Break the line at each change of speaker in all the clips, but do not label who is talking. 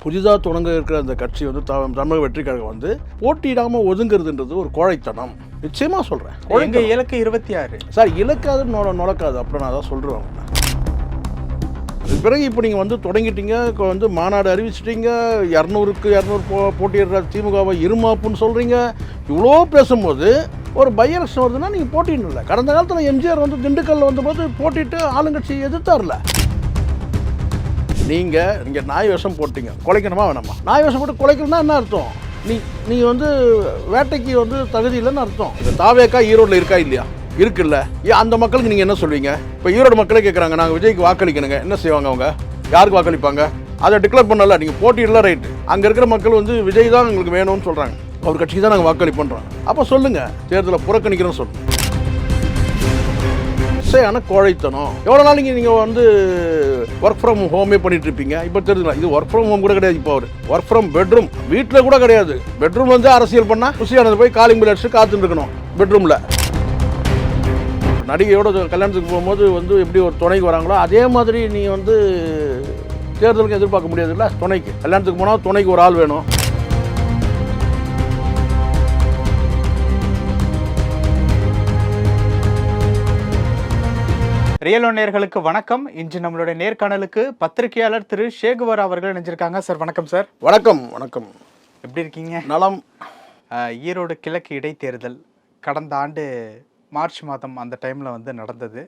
புதிதாக தொடங்க இருக்கிற அந்த கட்சி வந்து தமிழக வெற்றி கழகம் வந்து போட்டியிடாமல் ஒதுங்குறதுன்றது ஒரு கோழைத்தனம். நிச்சயமாக சொல்கிறேன்
எங்க இலக்கு இருபத்தி ஆறு
சார் இலக்காது நொ நுழக்காது அப்புறம் நான் அதான் சொல்கிறேன் பிறகு இப்போ நீங்கள் வந்து தொடங்கிட்டீங்க. வந்து மாநாடு அறிவிச்சிட்டீங்க. இரநூறுக்கு இரநூறு போ போட்டியிடுற திமுகவை இருமாப்புன்னு சொல்கிறீங்க இவ்வளோ பேசும்போது ஒரு பை எலெக்ஷன் வருதுன்னா நீங்கள் போட்டிடணும்ல கடந்த காலத்தில் எம்ஜிஆர் வந்து திண்டுக்கல்ல வந்தபோது போட்டிட்டு ஆளுங்கட்சி எதிர்த்தார்ல. நீங்கள் இங்கே நாய் விஷம் போட்டீங்க. குலைக்கணுமா வேணாமா? நாய் விஷம் போட்டு குலைக்கணும்னா என்ன அர்த்தம்? நீ நீ வந்து வேட்டைக்கு வந்து தகுதி இல்லைன்னு அர்த்தம். இப்போ தாவேக்கா ஈரோட்டில் இருக்கா இல்லையா? இருக்குல்ல. ஏன் அந்த மக்களுக்கு நீங்கள் என்ன சொல்வீங்க? இப்போ ஈரோடு மக்களே கேட்குறாங்க நாங்கள் விஜய்க்கு வாக்களிக்கணுங்க. என்ன செய்வாங்க அவங்க? யாருக்கு வாக்களிப்பாங்க? அதை டிக்ளேர் பண்ணல. நீங்கள் போட்டியிடல ரைட்டு அங்கே இருக்கிற மக்கள் வந்து விஜய் தான் எங்களுக்கு வேணும்னு சொல்கிறாங்க அவர் கட்சிக்கு தான் நாங்கள் வாக்களிப்பு பண்ணுறோம் அப்போ சொல்லுங்கள் தேர்தலை புறக்கணிக்கிறோம் சொல்லுங்கள் ஆனால் கோழைத்தனம். எவ்வளோ நாள் நீங்கள் நீங்கள் வந்து ஒர்க் ஃப்ரம் ஹோமே பண்ணிட்டு இருப்பீங்க இப்போ தெரிஞ்சுக்கலாம். இது ஒர்க் ஃப்ரம் ஹோம் கூட கிடையாது இப்போ அவர். ஒர்க் ஃப்ரம் பெட்ரூம் வீட்டில் கூட கிடையாது. பெட்ரூம் வந்து அரசியல் பண்ணால் குசியானது போய் காலிங் பில் அடிச்சு காத்துட்டு இருக்கணும். பெட்ரூமில் நடிகையோட கல்யாணத்துக்கு போகும்போது வந்து எப்படி ஒரு துணைக்கு வராங்களோ அதே மாதிரி நீங்கள் வந்து தேர்தலுக்கு எதிர்பார்க்க முடியாதுல்ல? துணைக்கு. கல்யாணத்துக்கு போனால் துணைக்கு ஒரு ஆள் வேணும்.
ரியலோ நேர்களுக்கு வணக்கம். இன்று நம்மளுடைய நேர்காணலுக்கு பத்திரிகையாளர் திரு ஷேகுவர் அவர்கள் இணைஞ்சிருக்காங்க. சார் வணக்கம் சார்.
வணக்கம் வணக்கம்.
எப்படி இருக்கீங்க?
நலம்.
ஈரோடு கிழக்கு இடைத்தேர்தல் கடந்த ஆண்டு மார்ச் மாதம் அந்த டைமில் வந்து நடந்தது.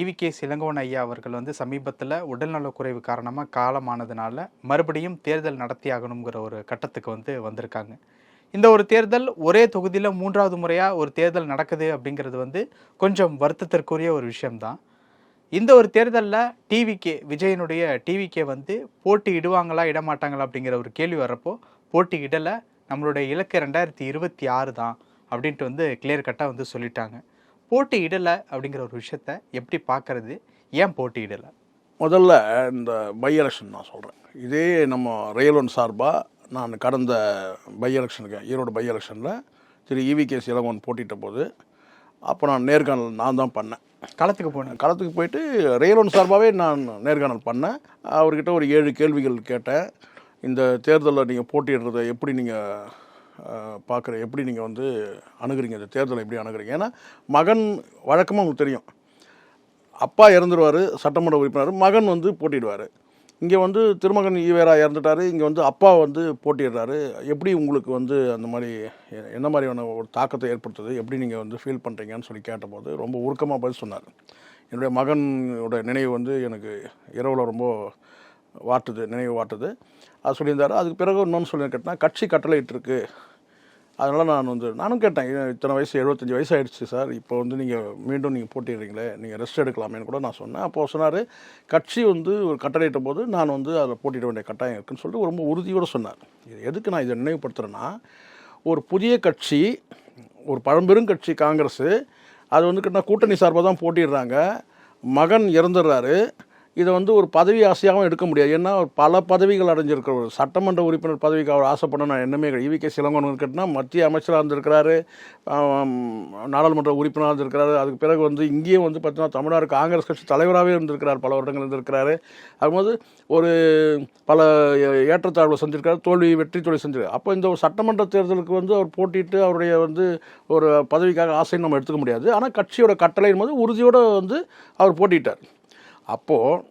ஈவிகே இளங்கோவன் ஐயா அவர்கள் வந்து சமீபத்தில் உடல்நலக்குறைவு காரணமாக காலமானதுனால மறுபடியும் தேர்தல் நடத்தி ஆகணுங்கிற ஒரு கட்டத்துக்கு வந்து வந்திருக்காங்க. இந்த ஒரு தேர்தல் ஒரே தொகுதியில் மூன்றாவது முறையாக ஒரு தேர்தல் நடக்குது அப்படிங்கிறது வந்து கொஞ்சம் வருத்தத்திற்குரிய ஒரு விஷயம்தான். இந்த ஒரு தேர்தலில் டிவிகே விஜயனுடைய டிவிகே வந்து போட்டி இடுவாங்களா இடமாட்டாங்களா அப்படிங்கிற ஒரு கேள்வி வர்றப்போ போட்டி இடலை நம்மளுடைய இலக்கு ரெண்டாயிரத்தி இருபத்தி ஆறு தான் அப்படின்ட்டு வந்து கிளியர் கட்டாக வந்து சொல்லிட்டாங்க. போட்டி இடலை அப்படிங்கிற ஒரு விஷயத்த எப்படி பார்க்கறது? ஏன் போட்டி இடலை
முதல்ல இந்த பை எலெக்ஷன் நான் சொல்கிறேன் இதே நம்ம ரயில்வன் சார்பாக நான் கடந்த பை எலெக்ஷனுக்கு ஈரோடு பை எலெக்ஷனில் திரு இவி இவிகேஸ் இளங்கோன் போட்டிட்ட போது அப்போ நான் நேர்காணல் நான் தான் பண்ணேன்.
களத்துக்கு போனேன்.
களத்துக்கு போயிட்டு ரயிலோன் சார்பாகவே நான் நேர்காணல் பண்ணேன். அவர்கிட்ட ஒரு ஏழு கேள்விகள் கேட்டேன். இந்த தேர்தலில் நீங்கள் போட்டியிடுறத எப்படி நீங்கள் பார்க்குற எப்படி நீங்கள் வந்து அணுகுறீங்க? இந்த தேர்தலை எப்படி அணுகுறீங்க? ஏன்னா மகன் வழக்கமாக உங்களுக்கு தெரியும். அப்பா இறந்துருவார் சட்டமன்ற உறுப்பினர் மகன் வந்து போட்டிடுவார் இங்கே வந்து திருமகன் ஈவேரா இறந்துட்டார். இங்கே வந்து அப்பா வந்து போட்டிடுறாரு எப்படி உங்களுக்கு வந்து அந்த மாதிரி எ- என்ன மாதிரியான ஒரு தாக்கத்தை ஏற்படுத்துது? எப்படி நீங்கள் வந்து ஃபீல் பண்ணுறீங்கன்னு சொல்லி கேட்டபோது ரொம்ப உருக்கமாக பதில் சொன்னார். என்னுடைய மகனோட நினைவு வந்து எனக்கு இரவில் ரொம்ப வாட்டுது நினைவு வாட்டுது. அது சொல்லியிருந்தார். அதுக்கு பிறகு இன்னொன்று சொல்லி கேட்டால் கட்சி கட்டளையிட்டிருக்கு. அதனால் நான் வந்து நானும் கேட்டேன் இத்தனை வயசு எழுபத்தஞ்சி வயசு ஆகிடுச்சு சார். இப்போ வந்து நீங்கள் மீண்டும் நீங்கள் போட்டிடுறீங்களே நீங்கள் ரெஸ்ட் எடுக்கலாமேன்னு கூட நான் சொன்னேன். அப்போது சொன்னார் கட்சி வந்து ஒரு கட்டளையிட்ட போது நான் வந்து அதில் போட்டிட வேண்டிய கட்டாயம் இருக்குன்னு சொல்லிட்டு ரொம்ப உறுதியோடு சொன்னார். இது எதுக்கு நான் இதை நினைவுபடுத்துகிறேன்னா ஒரு புதிய கட்சி ஒரு பழம்பெரும் கட்சி காங்கிரஸு அது வந்து கிட்ட கூட்டணி சார்பாக தான் போட்டிடுறாங்க மகன் இறந்துடுறாரு. இதை வந்து ஒரு பதவி ஆசையாகவும் எடுக்க முடியாது. ஏன்னா பல பதவிகள் அடைஞ்சிருக்கிற ஒரு சட்டமன்ற உறுப்பினர் பதவிக்கு அவர் ஆசைப்படணும். நான் என்னமே இவிகே சிலங்கோன் கேட்டினா மத்திய அமைச்சராக இருந்திருக்கிறாரு. நாடாளுமன்ற உறுப்பினராக இருந்திருக்கிறாரு. அதுக்கு பிறகு வந்து இங்கேயும் வந்து பார்த்தீங்கன்னா தமிழ்நாடு காங்கிரஸ் கட்சி தலைவராகவே இருந்திருக்கிறார். பல வருடங்கள் இருந்திருக்கிறாரு. அதுபோது ஒரு பல ஏற்றத்தாழ்வு செஞ்சிருக்காரு தோல்வி வெற்றி தோல்வி செஞ்சிருக்காரு அப்போ இந்த ஒரு சட்டமன்ற தேர்தலுக்கு வந்து அவர் போட்டிட்டு அவருடைய வந்து ஒரு பதவிக்காக ஆசைன்னு நம்ம எடுத்துக்க முடியாது. ஆனால் கட்சியோட கட்டளையின் போது உறுதியோடு வந்து அவர் போட்டிட்டார் அப்போது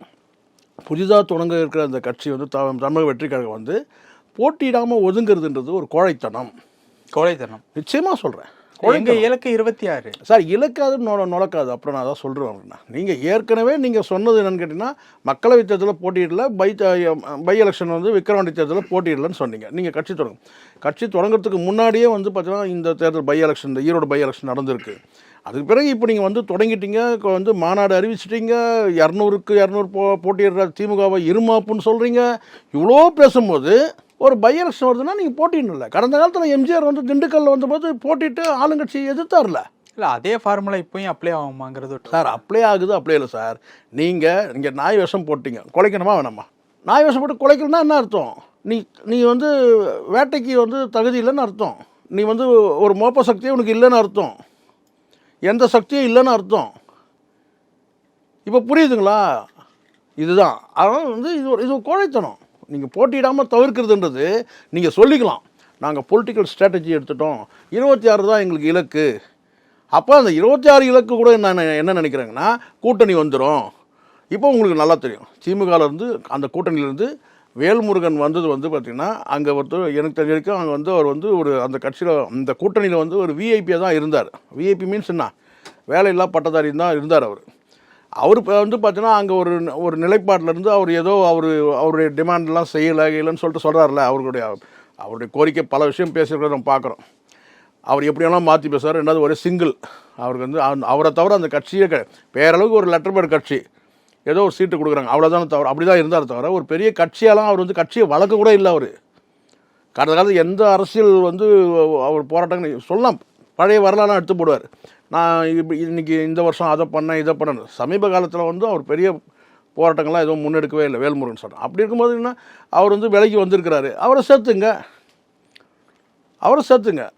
புதிதாக தொடங்க இருக்கிற அந்த கட்சி வந்து த- தமிழக வெற்றி கழகம் வந்து போட்டியிடாமல் ஒதுங்குறதுன்றது ஒரு கோழைத்தனம்.
கோழைத்தனம்.
நிச்சயமாக சொல்கிறேன்
எங்க இலக்கு இருபத்தி ஆறு
சார் இலக்காது நொ நுழக்காது அப்புறம் நான் அதான் சொல்கிறேன் நீங்கள் ஏற்கனவே நீங்கள் சொன்னது என்னன்னு கேட்டிங்கன்னா மக்களவை தேர்தலில் போட்டியிடல பை பை எலெக்ஷன் வந்து விக்கிரவாண்டி தேர்தலில் போட்டியிடலன்னு சொன்னீங்க. நீங்கள் கட்சி தொடங்க கட்சி தொடங்குறதுக்கு முன்னாடியே வந்து பார்த்தீங்கன்னா இந்த தேர்தல் பை எலெக்ஷன் இந்த ஈரோடு பை எலெக்ஷன் நடந்திருக்கு. அதுக்கு பிறகு இப்போ நீங்கள் வந்து தொடங்கிட்டீங்க. வந்து மாநாடு அறிவிச்சிட்டீங்க. இரநூறுக்கு இரநூறு போ போட்டியிடுற திமுகவை இருமாப்புன்னு சொல்கிறீங்க இவ்வளோ பேசும்போது ஒரு பை எலெக்ஷன் வருதுன்னா நீங்கள் போட்டிடணும்ல கடந்த காலத்தில் எம்ஜிஆர் வந்து திண்டுக்கல்ல வந்தபோது போட்டிட்டு ஆளுங்கட்சி எதிர்த்தார்ல?
இல்லை அதே ஃபார்முலா இப்போயும் அப்ளை ஆகுமாங்கிறது
சார் அப்ளை ஆகுது அப்ளை இல்லை சார். நீங்கள் இங்கே நாய் விஷம் போட்டீங்க. குலைக்கணுமா வேணாமா? நாய் விஷம் போட்டு குலைக்கணும்னா என்ன அர்த்தம்? நீ நீ வந்து வேட்டைக்கு வந்து தகுதி இல்லைன்னு அர்த்தம். நீ வந்து ஒரு மோப்ப சக்தியே உனக்கு இல்லைன்னு அர்த்தம். எந்த சக்தியும் இல்லைன்னு அர்த்தம். இப்போ புரியுதுங்களா? இதுதான். அதனால் வந்து இது ஒரு இது ஒரு கோழைத்தனம். நீங்கள் போட்டியிடாமல் தவிர்க்கிறதுன்றது நீங்கள் சொல்லிக்கலாம். நாங்கள் பொலிட்டிக்கல் ஸ்ட்ராட்டஜி எடுத்துட்டோம். இருபத்தி ஆறு தான் எங்களுக்கு இலக்கு. அப்போ அந்த இருபத்தி ஆறு இலக்கு கூட நான் என்ன நினைக்கிறேங்கன்னா கூட்டணி வந்துடும் இப்போ உங்களுக்கு நல்லா தெரியும். திமுகலேருந்து அந்த கூட்டணியிலேருந்து வேல்முருகன் வந்தது வந்து பார்த்திங்கன்னா அங்கே ஒருத்தர் எனக்கு தெரிஞ்ச வரைக்கும் அங்கே வந்து அவர் வந்து ஒரு அந்த கட்சியில் அந்த கூட்டணியில் வந்து ஒரு விஐபியாக தான் இருந்தார். விஐபி மீன்ஸ் என்ன? வேலையில்லா பட்டதாரி தான் இருந்தார் அவர். அவர் இப்போ வந்து பார்த்தீங்கன்னா அங்கே ஒரு ஒரு நிலைப்பாட்டில் இருந்து அவர் ஏதோ அவர் அவருடைய டிமாண்ட்லாம் செய்யலை இல்லைன்னு சொல்லிட்டு சொல்கிறார்ல அவருடைய அவருடைய கோரிக்கை பல விஷயம் பேசியிருக்கிறத நம்ம பார்க்குறோம் அவர் எப்படி மாற்றி பேசுவார் ரெண்டாவது ஒரே சிங்கிள் அவருக்கு வந்து அவரை தவிர அந்த கட்சியே க பேரளவுக்கு ஒரு லெட்டர் பேர் கட்சி. ஏதோ ஒரு சீட்டு கொடுக்குறாங்க. அவ்வளோதான் தவிர அப்படி தான் இருந்தார் தவிர ஒரு பெரிய கட்சியாலாம் அவர் வந்து கட்சியை வளர்க்க கூட இல்லை அவர். கடந்த காலத்தில் எந்த அரசியல் வந்து அவர் போராட்டம் சொல்லலாம். பழைய வரலாறுலாம் எடுத்து போடுவார். நான் இப்ப இன்னைக்கு இந்த வருஷம் அதை பண்ணேன் இதை பண்ணேன் சமீப காலத்தில் வந்து அவர் பெரிய போராட்டங்கள்லாம் எதுவும் முன்னெடுக்கவே இல்லை வேல்முருகன் சார். அப்படி இருக்கும்போது என்ன அவர் வந்து விலைக்கு வந்திருக்கிறாரு. அவரை சேர்த்துங்க. அவரை சேர்த்துங்க.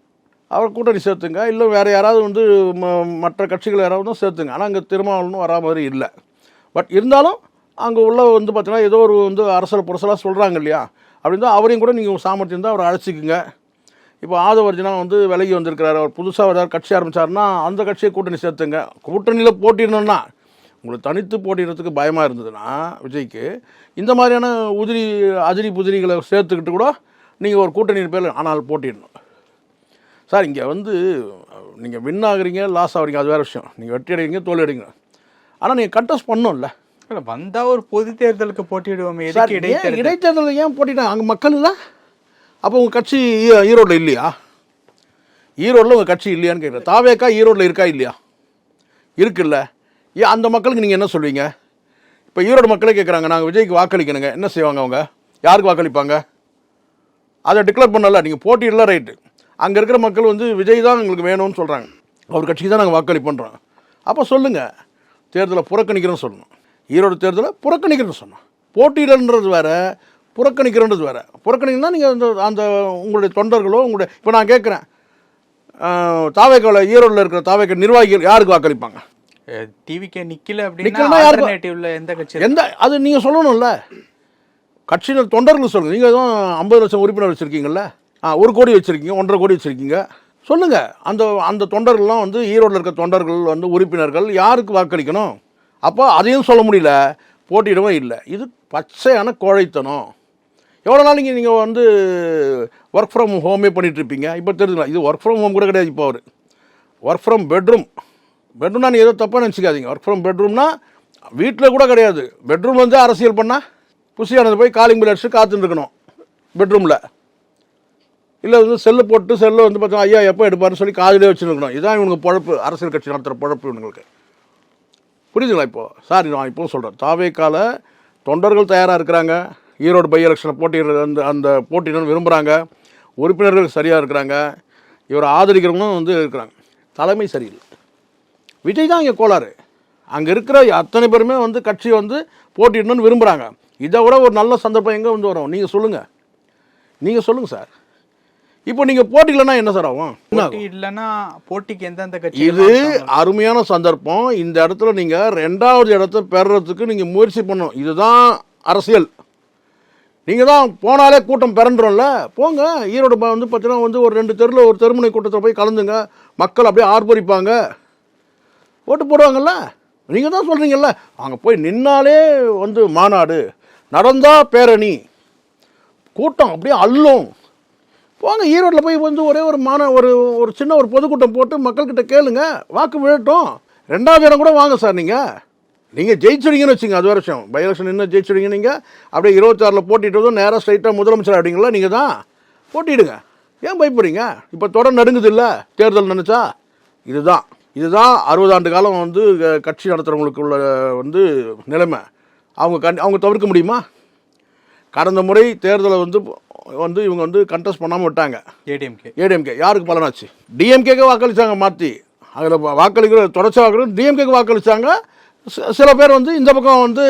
அவர் கூட்டணி சேர்த்துங்க. இல்லை வேறு யாராவது வந்து ம- மற்ற கட்சிகள் யாராவது சேர்த்துங்க. ஆனால் அங்கே திருமாவளவனும் வரா மாதிரி இல்லை. பட் இருந்தாலும் அங்கே உள்ள வந்து பார்த்தீங்கன்னா ஏதோ ஒரு வந்து அரசல் புரசலாக சொல்கிறாங்க இல்லையா? அப்படின்னு தான் அவரையும் கூட நீங்கள் சாமர்த்தியம் தான் அவரை அழைச்சிக்குங்க. இப்போ ஆதவர்ஜனா வந்து விலகி வந்திருக்கிறார். அவர் புதுசாக ஏதாவது கட்சி ஆரம்பிச்சாருன்னா அந்த கட்சியை கூட்டணி சேர்த்துங்க. கூட்டணியில் போட்டிடணும்னா உங்களுக்கு தனித்து போட்டிடுறதுக்கு பயமாக இருந்ததுன்னா விஜய்க்கு இந்த மாதிரியான உதிரி அதிரி புதிரிகளை சேர்த்துக்கிட்டு கூட நீங்கள் ஒரு கூட்டணியின் பேர் ஆனால் போட்டிடணும். சார் இங்கே வந்து நீங்கள் வின் ஆகுறீங்க லாஸ் ஆகுறீங்க அது வேறு விஷயம். நீங்கள் வெற்றி அடைகிறீங்க தோல்வி அடைங்க ஆனால் நீங்கள் கண்டஸ்ட் பண்ணணும்ல
இல்ல வந்தா ஒரு பொது தேர்தலுக்கு போட்டியிடுவோமே எதுக்கு இடைத்தேர்தல்
இடைத்தேர்தலில் ஏன் போட்டிட்டாங்க அங்கே மக்கள் இல்லை? அப்போ உங்கள் கட்சி ஈ- ஈரோட்டில் இல்லையா? ஈரோட்டில் உங்கள் கட்சி இல்லையான்னு கேட்குறேன் தாவேக்கா ஈரோட்டில் இருக்கா இல்லையா? இருக்குல்ல. ஏன் அந்த மக்களுக்கு நீங்கள் என்ன சொல்வீங்க? இப்போ ஈரோடு மக்களே கேட்குறாங்க நாங்கள் விஜய்க்கு வாக்களிக்கணுங்க. என்ன செய்வாங்க அவங்க? யாருக்கு வாக்களிப்பாங்க? அதை டிக்ளேர் பண்ணல. நீங்கள் போட்டியிடல ரைட்டு அங்கே இருக்கிற மக்கள் வந்து விஜய் தான் எங்களுக்கு வேணும்னு சொல்கிறாங்க அவர் கட்சிக்கு தான் நாங்கள் வாக்களிப்போன்றோம். அப்போ சொல்லுங்கள் தேர்தலை புறக்கணிக்கிறோன்னு சொல்லணும். ஈரோடு தேர்தலை புறக்கணிக்கிறேன்னு சொன்னோம் போட்டியிடன்றது வேற புறக்கணிக்கிறன்றது வேற. புறக்கணிக்கணும்னா நீங்கள் அந்த அந்த உங்களுடைய தொண்டர்களோ உங்களுடைய இப்போ நான் கேட்குறேன். தாவேக்காவில் ஈரோட்டில் இருக்கிற தாவேக்க நிர்வாகிகள் யாருக்கு வாக்களிப்பாங்க?
டிவிக்கே நிக்கல அப்படின்னா ஆல்டர்னேட்டிவ்ல எந்த கட்சி
எந்த அது நீங்கள் சொல்லணும்ல. கட்சியினர் தொண்டர்கள் சொல்லுங்கள் நீங்கள் எதுவும் ஐம்பது லட்சம் உறுப்பினர் வச்சுருக்கீங்கல்ல? ஆ ஒரு கோடி வச்சுருக்கீங்க ஒன்றரை கோடி வச்சுருக்கீங்க. சொல்லுங்கள் அந்த அந்த தொண்டர்கள்லாம் வந்து ஈரோட்டில் இருக்க தொண்டர்கள் வந்து உறுப்பினர்கள் யாருக்கு வாக்களிக்கணும்? அப்போ அதையும் சொல்ல முடியல. போட்டியிடவும் இல்லை. இது பச்சையான கோழைத்தனம். எவ்வளோ நாள் நீங்கள் நீங்கள் வந்து ஒர்க் ஃப்ரம் ஹோமே பண்ணிகிட்ருப்பீங்க இருப்பீங்க இப்போ தெரிஞ்சுக்கலாம் இது ஒர்க் ஃப்ரம் ஹோம் கூட கிடையாது இப்போ அவர். ஒர்க் ஃப்ரம் பெட்ரூம் பெட்ரூம்னா நீ ஏதோ தப்பாக நினச்சிக்காதீங்க. ஒர்க் ஃப்ரம் பெட்ரூம்னா வீட்டில் கூட கிடையாது. பெட்ரூம் வந்து அரசியல் பண்ணால் புசியானது போய் காலிங் பில் அடிச்சு காத்துட்டு இருக்கணும். பெட்ரூமில் இல்லை வந்து செல்லு போட்டு செல்லு வந்து பார்த்தா ஐயா எப்போ எடுப்பாருன்னு சொல்லி காதிலே வச்சுருக்கணும். இதுதான் இவனுக்கு பொழப்பு அரசியல் கட்சி நடத்துகிற பொழப்பு இவங்களுக்கு புரியுதுங்களா இப்போது சார் நான் இப்போ சொல்கிறேன் தாவேக்கால தொண்டர்கள் தயாராக இருக்கிறாங்க. ஈரோடு பை எலெக்ஷனில் போட்டியிடுறது அந்த அந்த போட்டியிடணும்னு விரும்புகிறாங்க உறுப்பினர்கள் சரியாக இருக்கிறாங்க. இவரை ஆதரிக்கிறவங்களும் வந்து இருக்கிறாங்க. தலைமை சரியில்லை. விஜய் தான் இங்கே கோளாறு. அங்கே இருக்கிற அத்தனை பேருமே வந்து கட்சி வந்து போட்டியிடணும்னு விரும்புகிறாங்க இதை விட ஒரு நல்ல சந்தர்ப்பம் எங்கே வந்து வரும்? நீங்கள் சொல்லுங்கள் நீங்கள் சொல்லுங்கள் சார். இப்போ நீங்கள் போட்டியிலன்னா என்ன சார் ஆகும்?
இல்லைன்னா போட்டிக்கு எந்தெந்த கட்சி
இது அருமையான சந்தர்ப்பம். இந்த இடத்துல நீங்கள் ரெண்டாவது இடத்த பெறுறதுக்கு நீங்கள் முயற்சி பண்ணணும். இதுதான் அரசியல். நீங்கள் தான் போனாலே கூட்டம் பிறண்டுறோம்ல போங்க. ஈரோடு வந்து பார்த்தீங்கன்னா வந்து ஒரு ரெண்டு தெருவில் ஒரு தெருமுனை கூட்டத்தில் போய் கலந்துங்க. மக்கள் அப்படியே ஆர்ப்பரிப்பாங்க. ஓட்டு போடுவாங்கல்ல? நீங்கள் தான் சொல்கிறீங்கல்ல அங்கே போய் நின்னாலே வந்து மாநாடு. நடந்தா பேரணி. கூட்டம் அப்படியே அள்ளும். போங்க ஈரோட்டில் போய் வந்து ஒரே ஒரு மாண ஒரு ஒரு சின்ன ஒரு பொதுக்கூட்டம் போட்டு மக்கள்கிட்ட கேளுங்க வாக்கு விழட்டும். ரெண்டாவது இடம் கூட வாங்க சார் நீங்கள் நீங்கள் ஜெயிச்சுடுங்கன்னு வச்சுங்க அது வருஷம் பை எலெக்ஷன் இன்னும் ஜெயிச்சுடுங்க நீங்கள் அப்படியே இருபத்தாறில் போட்டிட்டதும் நேராக ஸ்ட்ரைட்டாக முதலமைச்சர் அப்படிங்களா நீங்கள் தான்? போட்டிடுங்க. ஏன் பயப்படுறீங்க? இப்போ தொடர் நடுங்குது இல்லை தேர்தல் நினச்சா? இதுதான். இதுதான் அறுபது ஆண்டு காலம் வந்து கட்சி நடத்துகிறவங்களுக்கு உள்ள வந்து நிலைமை. அவங்க கண் அவங்க தவிர்க்க முடியுமா? கடந்த முறை தேர்தலை வந்து வந்து இவங்க வந்து கண்டெஸ்ட் பண்ணாமல் விட்டாங்க.
ஏடிஎம்கே.
ஏடிஎம்கே. யாருக்கு பலனாச்சு? டிஎம்கேக்கு வாக்களிச்சாங்க மாற்றி அதில் வாக்களிக்கிற தொடர்ச்சி வாக்களிக்கிற டிஎம்கேக்கு வாக்களிச்சாங்க. சி- சில பேர் வந்து இந்த பக்கம் வந்து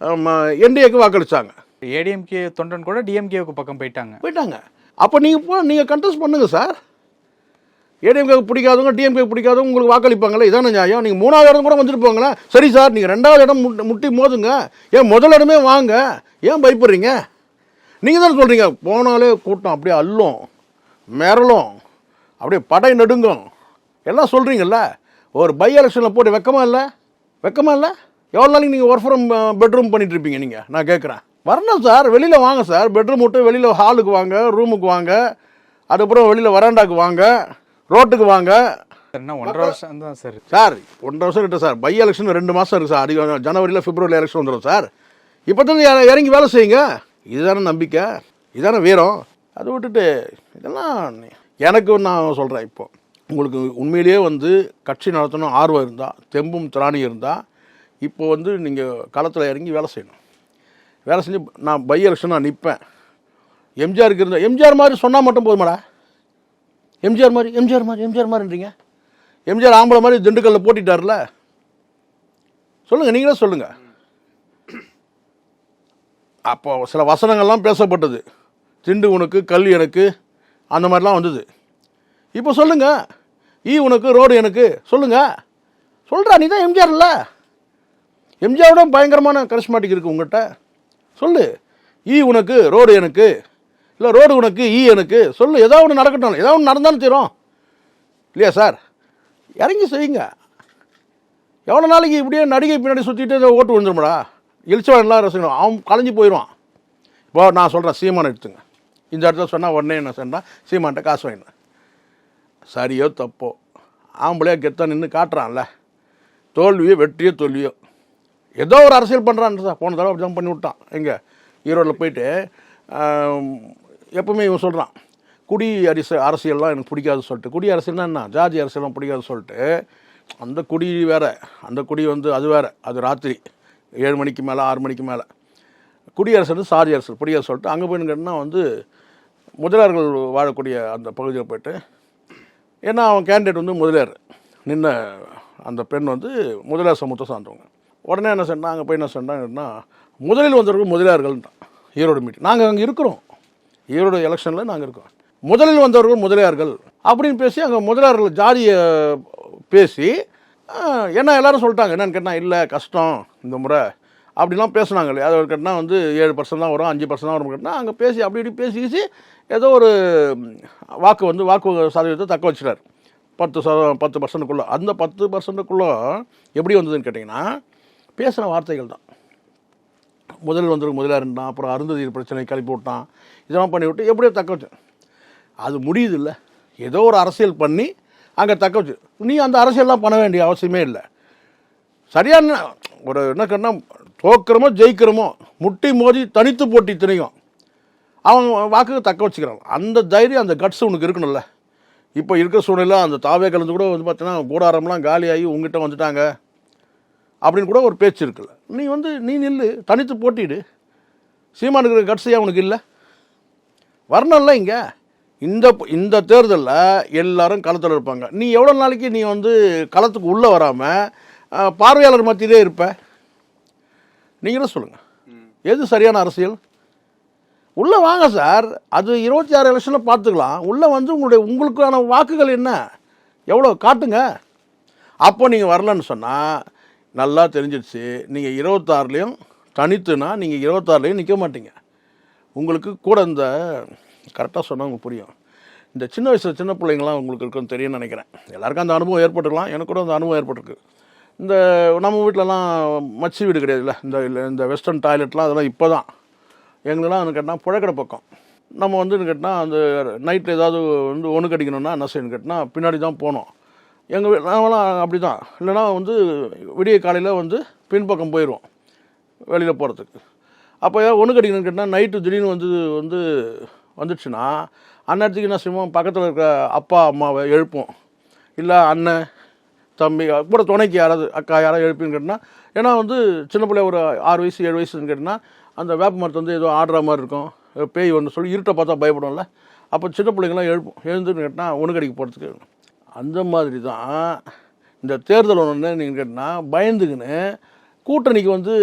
என்டிஏக்கு வாக்களிச்சாங்க.
ஏடிஎம்கே தொண்டன் கூட டிஎம்கேவுக்கு பக்கம் போயிட்டாங்க.
போயிட்டாங்க. அப்போ நீங்கள் போ நீங்கள் கண்டெஸ்ட் பண்ணுங்க சார். ஏடிஎம்கேக்கு பிடிக்காதவங்க டிஎம்கே பிடிக்காதவங்க உங்களுக்கு வாக்களிப்பாங்களே இதான நியாயம். நீங்கள் மூணாவது இடம் கூட வந்துட்டு போங்களேன். சரி சார் நீங்கள் ரெண்டாவது இடம் முட்டி முட்டி மோதுங்க. ஏன் முதல் இடமே வாங்க. ஏன் பயப்படுறீங்க? நீங்கள் தானே சொல்கிறீங்க போனாலே கூட்டம் அப்படியே அள்ளும் மிரளும் அப்படியே படை நடுங்கும். எல்லாம் சொல்கிறீங்கல்ல ஒரு பை எலெக்ஷனில் போட்டு வெக்கமா இல்லை? வெக்கமா இல்லை? எவ்வளோ நாளைக்கு நீங்கள் ஒர்க் ஃப்ரம் பெட்ரூம் பண்ணிட்டு இருப்பீங்க நீங்கள் நான் கேட்குறேன் வரணும் சார் வெளியில் வாங்க சார். பெட்ரூம் விட்டு வெளியில் ஹாலுக்கு வாங்க ரூமுக்கு வாங்க அதுக்கப்புறம் வெளியில் வராண்டாக்கு வாங்க ரோட்டுக்கு வாங்க.
என்ன ஒன்றரை வருஷம் தான் சார்.
சார் ஒன்றரை வருஷம் கிட்ட சார். பை எலெக்ஷன் ரெண்டு மாதம் இருக்குது சார். அதிகம் ஜனவரியில் பிப்ரவரியில் எலெக்ஷன் வந்துடும் சார். இப்போ தான் இற- இறங்கி வேலை செய்யுங்க. இதுதானே நம்பிக்கை? இதுதானே வீரம்? அதை விட்டுட்டு இதெல்லாம் எனக்கு நான் சொல்கிறேன் இப்போ. உங்களுக்கு உண்மையிலேயே வந்து கட்சி நடத்தணும் ஆர்வம் இருந்தால் தெம்பும் திராணி இருந்தால் இப்போ வந்து நீங்கள் களத்தில் இறங்கி வேலை செய்யணும். வேலை செஞ்சு நான் பை எலெக்ஷன் நான் நிற்பேன் எம்ஜிஆருக்கு இருந்தால் எம்ஜிஆர் மாதிரி சொன்னால் மட்டும் போதுமாடா. எம்ஜிஆர் மாதிரி எம்ஜிஆர் மாதிரி எம்ஜிஆர் மாதிரின்றீங்க. எம்ஜிஆர் ஆம்பளை மாதிரி திண்டுக்கல்ல போட்டிட்டார்ல. சொல்லுங்கள் நீங்களே சொல்லுங்கள் அப்போ சில வசனங்கள்லாம் பேசப்பட்டது. திண்டு உனக்கு கல் எனக்கு அந்த மாதிரிலாம் வந்தது. இப்போ சொல்லுங்கள் ஈ உனக்கு ரோடு எனக்கு சொல்லுங்கள் சொல்கிறா நீ தான் எம்ஜிஆர் இல்லை. எம்ஜிஆரோட பயங்கரமான கரிஸ்மாட்டிக் இருக்குது உங்கள்கிட்ட சொல்லு. ஈ உனக்கு ரோடு எனக்கு இல்லை ரோடு உனக்கு ஈ எனக்கு சொல்லு. ஏதாவது ஒன்று நடக்கட்டும். ஏதாவது ஒன்று நடந்தாலும் தீரும். இல்லையா சார்? இறங்கி செய்யுங்க. எவ்வளோ நாளைக்கு இப்படியே நடிகை பின்னாடி சுற்றிட்டு ஓட்டு விழுந்துருமாடா? எழுச்சவன்லாம் ரசிக்கணும் அவன் கலைஞ்சு போயிடுவான். இப்போ நான் சொல்கிறேன் சீமான் எடுத்துங்க. இந்த இடத்துல சொன்னால் உடனே என்ன சொன்னால் சீமான்ட்ட காசு வாங்கினேன் சரியோ தப்போ? ஆம்பளையா கெத்த நின்று காட்டுறான்ல. தோல்வியோ வெற்றியோ தோல்வியோ. ஏதோ ஒரு அரசியல் பண்ணுறான் சார். போன தடவை அப்படி பண்ணி விட்டான். எங்கே? ஈரோட்டில் போயிட்டு எப்பவுமே இவன் சொல்கிறான் குடி அரிசி அரசியல்லாம் எனக்கு பிடிக்காது சொல்லிட்டு. குடி அரசியல்னா என்ன? ஜாதி அரசியல்லாம் பிடிக்காது சொல்லிட்டு அந்த குடி வேற. அந்த குடி வந்து அது வேறு. அது ராத்திரி. ஏழு மணிக்கு மேலே ஆறு மணிக்கு மேலே. குடியரசு சாதி அரசு சொல்லிட்டு அங்கே போய் கேட்டினா வந்து முதலியார்கள் வாழக்கூடிய அந்த பகுதியில் போயிட்டு ஏன்னா அவன் கேண்டிடேட் வந்து முதலியார். நின்ன அந்த பெண் வந்து முதலியார் சமூகத்தை சார்ந்தவங்க. உடனே என்ன சொன்னால் அங்கே போய் என்ன சொன்னாங்கன்னா முதலில் வந்தவர்கள் முதலியார்கள்ன்றான் ஈரோடு மீட்டிங் நாங்கள் அங்கே இருக்கிறோம். ஈரோடு எலெக்ஷனில் நாங்கள் இருக்கோம். முதலில் வந்தவர்கள் முதலியார்கள் அப்படின்னு பேசி அங்கே முதலியார்கள் ஜாதியை பேசி ஏன்னா எல்லோரும் சொல்லிட்டாங்க. என்னென்னு கேட்டால் இல்லை கஷ்டம். இந்த முறை. அப்படிலாம் பேசுனாங்க இல்லையா? அது கட்டினா வந்து ஏழு பர்சன்ட் தான் வரும் அஞ்சு பர்சன்ட் தான் வரும் கேட்டால் அங்கே பேசி அப்படி இப்படி பேசி பேசி ஏதோ ஒரு வாக்கு வந்து வாக்கு சதவீதத்தை தக்க வச்சுட்டார். பத்து சத பத்து பர்சன்ட்டுக்குள்ளே அந்த பத்து பர்சன்ட்டுக்குள்ளே எப்படி வந்ததுன்னு கேட்டிங்கன்னா பேசின வார்த்தைகள் தான். முதல் வந்தவருக்கு முதலாக இருந்தான் அப்புறம் அருந்ததி பிரச்சனை கிளப்பி விட்டான். இதெல்லாம் பண்ணி விட்டு எப்படியோ தக்க வச்சு. அது முடியுது இல்லை. ஏதோ ஒரு அரசியல் பண்ணி அங்கே தக்க வச்சு. நீ அந்த அரசியல்லாம் பண்ண வேண்டிய அவசியமே இல்லை. சரியான ஒரு என்ன கேட்டால் தோக்கிறமோ ஜெயிக்கிறோமோ முட்டி மோதி தனித்து போட்டி திணையும். அவன் வாக்கு தக்க வச்சுக்கிறான். அந்த தைரியம் அந்த கட்ஸ் உனக்கு இருக்கணும்ல. இப்போ இருக்கிற சூழ்நிலை அந்த தாவே கலந்து கூட வந்து பார்த்தீங்கன்னா கூடாரம்லாம் காலியாகி உங்ககிட்ட வந்துட்டாங்க அப்படின்னு கூட ஒரு பேச்சு இருக்குல்ல. நீ வந்து நீ நில்லு தனித்து போட்டிடு சீமானுக்கு இருக்கிற கட்ஸையா உனக்கு இல்லை? வரணும்ல இங்கே. இந்த இந்த தேர்தலில் எல்லாரும் களத்தில் இருப்பாங்க. நீ எவ்வளோ நாளைக்கு நீ வந்து களத்துக்கு உள்ளே வராமல் பார்வையாளர் மத்தியிலே இருப்ப நீங்களும் சொல்லுங்கள் எது சரியான அரசியல்? உள்ளே வாங்க சார். அது இருபத்தி ஆறு எலெக்ஷனில் பார்த்துக்கலாம். உள்ளே வந்து உங்களுடைய உங்களுக்கான வாக்குகள் என்ன? எவ்வளோ? காட்டுங்க. அப்போ நீங்கள் வரலன்னு சொன்னால் நல்லா தெரிஞ்சிடுச்சு நீங்கள் இருபத்தாறுலேயும் தனித்துனா நீங்கள் இருபத்தாறுலேயும் நிற்க மாட்டீங்க. உங்களுக்கு கூட இந்த கரெக்டாக சொன்னால் உங்களுக்கு புரியும். இந்த சின்ன வயசில் சின்ன பிள்ளைங்களாம் உங்களுக்கு இருக்குன்னு தெரியும்னு நினைக்கிறேன். எல்லாருக்கும் அந்த அனுபவம் ஏற்பட்டுக்கலாம். எனக்கு கூட அந்த அனுபவம் ஏற்பட்டிருக்கு. இந்த நம்ம வீட்டிலலாம் மச்சி வீடு கிடையாதுல்ல. இந்த இந்த வெஸ்டர்ன் டாய்லெட்லாம் அதெல்லாம் இப்போ தான் எங்களுக்கெல்லாம் கேட்டால் புழக்கடை பக்கம். நம்ம வந்து கேட்டால் அந்த நைட்டில் ஏதாவது வந்து ஒன்று கடிக்கணும்னா என்ன செய்யணும் கேட்டால் பின்னாடி தான் போனோம். எங்கள் நாமெல்லாம் அப்படி தான் இல்லைன்னா வந்து விடிய காலையில் வந்து பின்பக்கம் போயிடுவோம் வெளியில் போகிறதுக்கு அப்போ ஒன்று கடிக்கணும்னு கேட்டால் நைட்டு திடீர்னு வந்து வந்து வந்துடுச்சுன்னா அந்நேரத்துக்கு என்ன செய்வோம்? பக்கத்தில் இருக்கிற அப்பா அம்மாவை எழுப்போம் இல்லை அண்ணன் தம்பி கூட துணைக்கு யாராவது அக்கா யாராவது எழுப்பின்னு கேட்டால் ஏன்னா வந்து சின்ன பிள்ளை ஒரு ஆறு வயசு ஏழு வயசுன்னு கேட்டால் அந்த வேப்ப மரத்தை வந்து ஏதோ ஆடுற மாதிரி இருக்கும். பேய் ஒன்று சொல்லி இருட்டை பார்த்தா பயப்படும்ல. அப்போ சின்ன பிள்ளைங்களாம் எழுப்பும். எழுந்துன்னு கேட்டால் ஒன்று போகிறதுக்கு அந்த மாதிரி தான் இந்த தேர்தல் ஒன்று நீங்கள் கேட்டால் பயந்துக்கின்னு கூட்டணிக்கு வந்து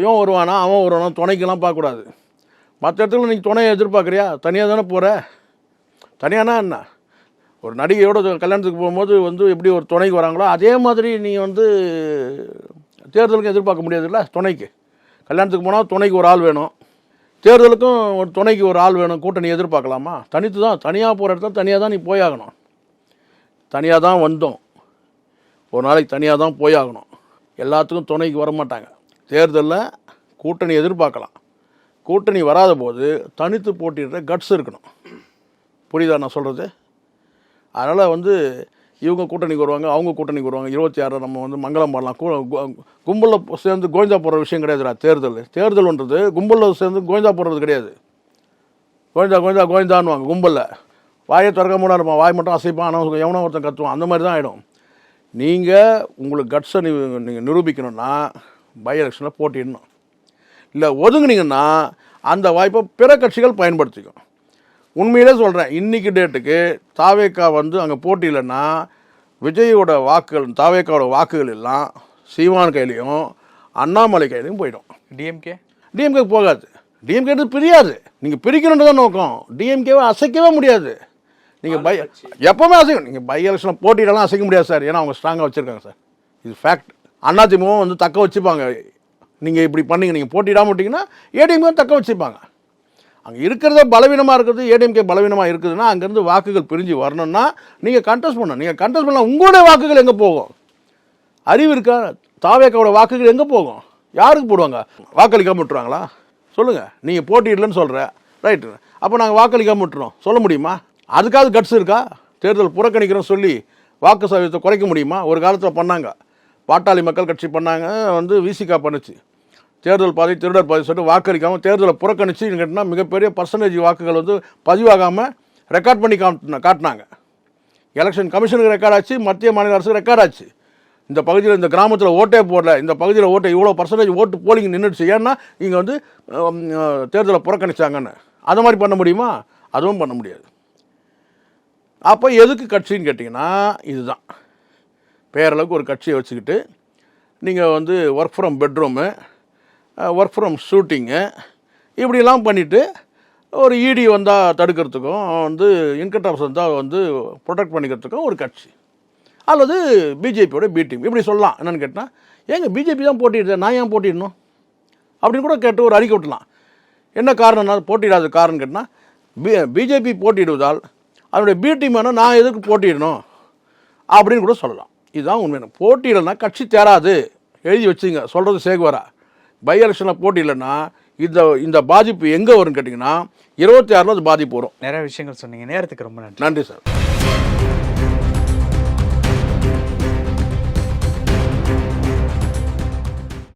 இவன் வருவானா அவன் வருவானா துணைக்கெல்லாம் பார்க்கக்கூடாது. மற்ற இடத்துல நீங்கள் துணையை எதிர்பார்க்குறியா? தனியாக தானே போகிற தனியானா என்ன? ஒரு நடிகையோட கல்யாணத்துக்கு போகும்போது வந்து எப்படி ஒரு துணைக்கு வராங்களோ அதே மாதிரி நீ வந்து தேர்தலுக்கும் எதிர்பார்க்க முடியாதுல்ல துணைக்கு. கல்யாணத்துக்கு போனால் துணைக்கு ஒரு ஆள் வேணும். தேர்தலுக்கும் ஒரு துணைக்கு ஒரு ஆள் வேணும் கூட்டணி எதிர்பார்க்கலாமா? தனித்து தான் தனியாக போகிற இடத்துல தனியாக தான் நீ போயாகணும். தனியாக தான் வந்தோம். ஒரு நாளைக்கு தனியாக தான் போயாகணும். எல்லாத்துக்கும் துணைக்கு வர மாட்டாங்க தேர்தலில் கூட்டணி எதிர்பார்க்கலாம். கூட்டணி வராத போது தனித்து போட்டிடுற கட்ஸ் இருக்கணும். புரியுதா நான் சொல்கிறது அதனால் வந்து இவங்க கூட்டணிக்கு வருவாங்க அவங்க கூட்டணிக்கு வருவாங்க. இருபத்தி ஆறு நம்ம வந்து மங்களம் பாடலாம். கும்பலில் சேர்ந்து கோவிந்தா போடுற விஷயம் கிடையாதுடா தேர்தல். தேர்தல்ன்றது கும்பலில் சேர்ந்து கோவிந்தா போடுறது கிடையாது. கோவிந்தா கோவிந்தா கோவிந்தான்னுவாங்க கும்பலில். வாயை திறக்க முடியாது இருப்பான். வாய் மட்டும் அசைப்பான் ஆனால் எவனோ ஒருத்தன் கத்துவான். அந்த மாதிரி தான் ஆகிடும் நீங்கள் உங்களுக்கு கட்ஸை நீங்கள் நிரூபிக்கணும்னா பை எலெக்ஷனில் போட்டிடணும் இல்லை ஒதுங்குனீங்கன்னா அந்த வாய்ப்பை பிற கட்சிகள் பயன்படுத்திக்கும். உண்மையிலே சொல்கிறேன் இன்னைக்கு டேட்டுக்கு தாவேக்கா வந்து அங்கே போட்டியில்லைன்னா விஜயோட வாக்குகள் தாவேக்காவோட வாக்குகள் எல்லாம் சீமான் கையிலையும் அண்ணாமலை கையிலையும் போயிடும்.
டிஎம்கே
டிஎம்கே போகாது. டிஎம்கே பிரியாது. நீங்கள் பிரிக்கணுன்றது தான் நோக்கம். டிஎம்கேவை அசைக்கவே முடியாது. நீங்கள் பை எப்போவுமே அசைக்கும் நீங்கள் பை எலெக்ஷனில் போட்டியிடலாம் அசைக்க முடியாது சார். ஏன்னா அவங்க ஸ்ட்ராங்காக வச்சுருக்காங்க சார். இது ஃபேக்ட் அதிமுகவும் வந்து தக்க வச்சுப்பாங்க. நீங்கள் இப்படி பண்ணீங்க நீங்கள் போட்டியிடாம விட்டீங்கன்னா ஏடிஎம்கே தக்க வச்சுப்பாங்க. அங்கே இருக்கிறத பலவீனமாக இருக்கிறது ஏடிஎம்கே பலவீனமாக இருக்குதுன்னா அங்கேருந்து வாக்குகள் பிரிஞ்சு வரணும்னா நீங்கள் கண்டெஸ்ட் பண்ணணும். நீங்கள் கண்டெஸ்ட் பண்ணால் உங்களுடைய வாக்குகள் எங்கே போகும்? அறிவு இருக்கா? தாவேக்காவோட வாக்குகள் எங்கே போகும்? யாருக்கு போடுவாங்க? வாக்களிக்காம விட்டுருவாங்களா? சொல்லுங்கள் நீங்கள் போட்டியிடலன்னு சொல்கிற ரைட்டு அப்போ நாங்கள் வாக்களிக்காம விட்டுறோம். சொல்ல முடியுமா? அதுக்காவது கட்ஸ் இருக்கா? தேர்தல் புறக்கணிக்கிறோம் சொல்லி வாக்கு சதவீதத்தை குறைக்க முடியுமா? ஒரு காலத்தில் பண்ணாங்க. பாட்டாளி மக்கள் கட்சி பண்ணாங்க வந்து விசிகா பண்ணுச்சு. தேர்தல் பாதை திருடர் பாதை சொல்லிட்டு வாக்களிக்காமல் தேர்தலை புறக்கணிச்சு கேட்டால் மிகப்பெரிய பர்சன்டேஜ் வாக்குகள் வந்து பதிவாகாமல் ரெக்கார்ட் பண்ணி காட்டின காட்டினாங்க. எலெக்ஷன் கமிஷனுக்கு ரெக்கார்ட் ஆச்சு மத்திய மாநில அரசுக்கு ரெக்கார்ட் ஆச்சு. இந்த பகுதியில் இந்த கிராமத்தில் ஓட்டே போடல. இந்த பகுதியில் ஓட்டை இவ்வளோ பர்சன்டேஜ் ஓட்டு போலிங் நின்றுடுச்சு ஏன்னா இங்கே வந்து தேர்தலை புறக்கணிச்சாங்கன்னு. அதை மாதிரி பண்ண முடியுமா? அதுவும் பண்ண முடியாது. அப்போ எதுக்கு கட்சின்னு கேட்டிங்கன்னா இதுதான். பேரளவுக்கு ஒரு கட்சியை வச்சுக்கிட்டு நீங்கள் வந்து work from bedroom work from shooting இப்படிலாம் பண்ணிவிட்டு ஒரு இடி வந்தால் தடுக்கிறதுக்கும் வந்து இன்கம் டேக்ஸ் வந்தால் வந்து ப்ரொடெக்ட் பண்ணிக்கிறதுக்கும் ஒரு கட்சி. அல்லது பிஜேபியோட பி டீம் இப்படி சொல்லலாம். என்னென்னு கேட்டால் ஏங்க பிஜேபி தான் போட்டிடுது நான் ஏன் போட்டிடணும் அப்படின்னு கூட கேட்டு ஒரு அறிக்கை விட்டலாம். என்ன காரணம்னா போட்டியிடாத காரணம் கேட்டால் பி பிஜேபி போட்டியிடுவதால் அதனுடைய பி டீம் வேணால் நான் எதுக்கு போட்டிடணும் அப்படின்னு கூட சொல்லலாம். இதுதான் உண்மையான போட்டியிடலைன்னா கட்சி தேராது. எழுதி வச்சுங்க. சொல்கிறது சேகுவரா? பை எலெக்ஷனில் போட்டியிடலைன்னா இந்த இந்த பாதிப்பு எங்கே வரும்னு கேட்டிங்கன்னா இருபத்தி ஆறில் அது பாதிப்பு வரும்.
நிறைய விஷயங்கள் சொன்னீங்க. நேரத்துக்கு ரொம்ப நன்றி.
நன்றி சார்.